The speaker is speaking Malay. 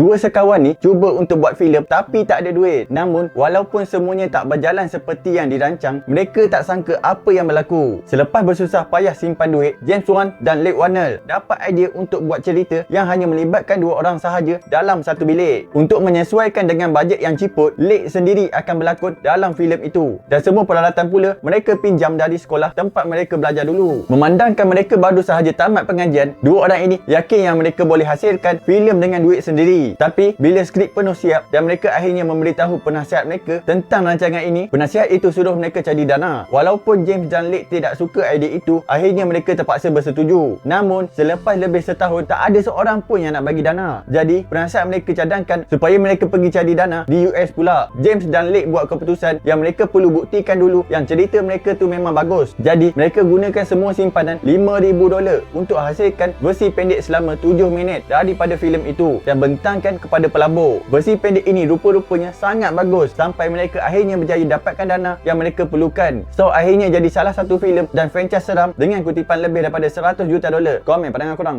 Dua sekawan ni cuba untuk buat filem tapi tak ada duit. Namun, walaupun semuanya tak berjalan seperti yang dirancang, mereka tak sangka apa yang berlaku. Selepas bersusah payah simpan duit, James Wan dan Lake Warner dapat idea untuk buat cerita yang hanya melibatkan dua orang sahaja dalam satu bilik. Untuk menyesuaikan dengan bajet yang ciput, Lake sendiri akan berlakon dalam filem itu. Dan semua peralatan pula mereka pinjam dari sekolah tempat mereka belajar dulu. Memandangkan mereka baru sahaja tamat pengajian, dua orang ini yakin yang mereka boleh hasilkan filem dengan duit sendiri. Tapi bila skrip penuh siap dan mereka akhirnya memberitahu penasihat mereka tentang rancangan ini, penasihat itu suruh mereka cari dana. Walaupun James dan Lake tidak suka idea itu, akhirnya mereka terpaksa bersetuju. Namun, selepas lebih setahun, tak ada seorang pun yang nak bagi dana. Jadi, penasihat mereka cadangkan supaya mereka pergi cari dana di US pula. James dan Lake buat keputusan yang mereka perlu buktikan dulu yang cerita mereka tu memang bagus. Jadi, mereka gunakan semua simpanan $5,000 dolar untuk hasilkan versi pendek selama 7 minit daripada filem itu dan bentangkan kepada pelabur. Versi pendek ini rupa-rupanya sangat bagus sampai mereka akhirnya berjaya dapatkan dana yang mereka perlukan. So, akhirnya jadi salah satu filem dan franchise seram dengan kutipan lebih daripada 100 juta dolar. Komen pandangan korang.